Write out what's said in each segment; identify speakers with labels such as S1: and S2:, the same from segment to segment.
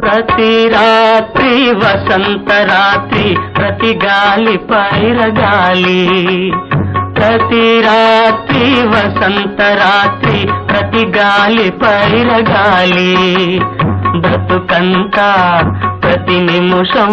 S1: ప్రతి రాత్రి వసంత రాత్రి ప్రతి గాలి పైరగాలి ప్రతి రాత్రి వసంత రాత్రి ప్రతి గాలి పైరగాలి బ్రతుకంతా ప్రతి నిమిషం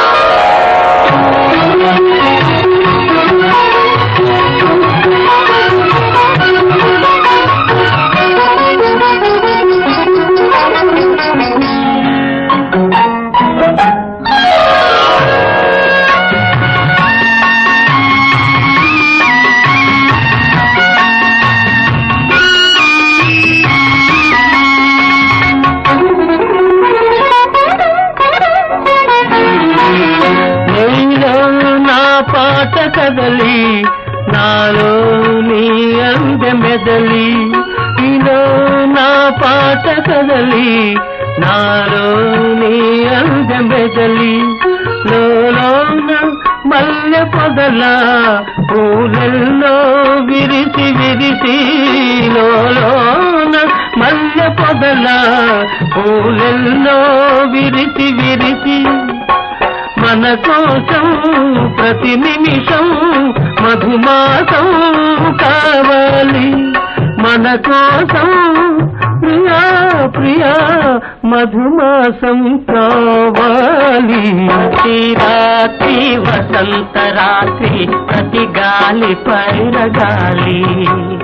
S1: కదలి నాలో నీ అంద మెదలి నీలో నా పాట కదలి నాలో నీ అంద మెదలి. లోలోన మల్లె పొదల పూలల్లో విరిసి విరిసి లోన మల్లె పొదల పూలల్లో విరిసి విరిసి. మన కోసం ప్రతి నిమిషం మధుమాసం కావాలి. మన కోసం ప్రియా ప్రియా మధుమాసం కావాలి. రాత్రి వసంత రాత్రి ప్రతి గాలి పైరగాలి ఒరిగింది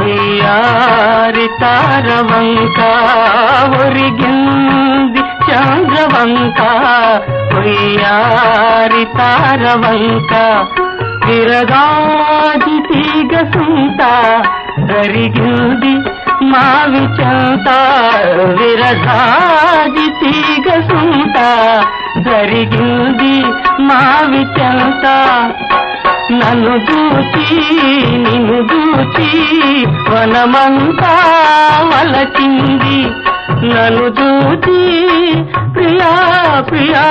S1: ఉయ్యారి తారవంక ఒరిగింది చంద్రవంక. ఉయ్యారి తారవంక విరగాజి తీగ సుంత జరిగింది మావి చెంత. విరగాది తీగ సుంత జరిగింది మావి చెంత. నన్ను దూచి నిన్ను దూచి వనమంతా వలచింది. నన్ను దూచి ప్రియా ప్రియా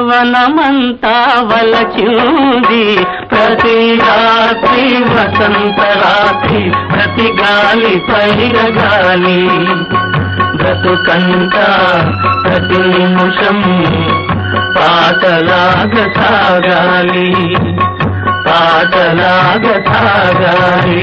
S1: వనమంతా వలచింది. ప్రతి రాత్రి వసంత రాత్రి ప్రతి గాలి పైర గాలి. బ్రతుకంతా ప్రతి నిమిషం పాటలాగ సాగాలి. బాటలాగ సాగాలి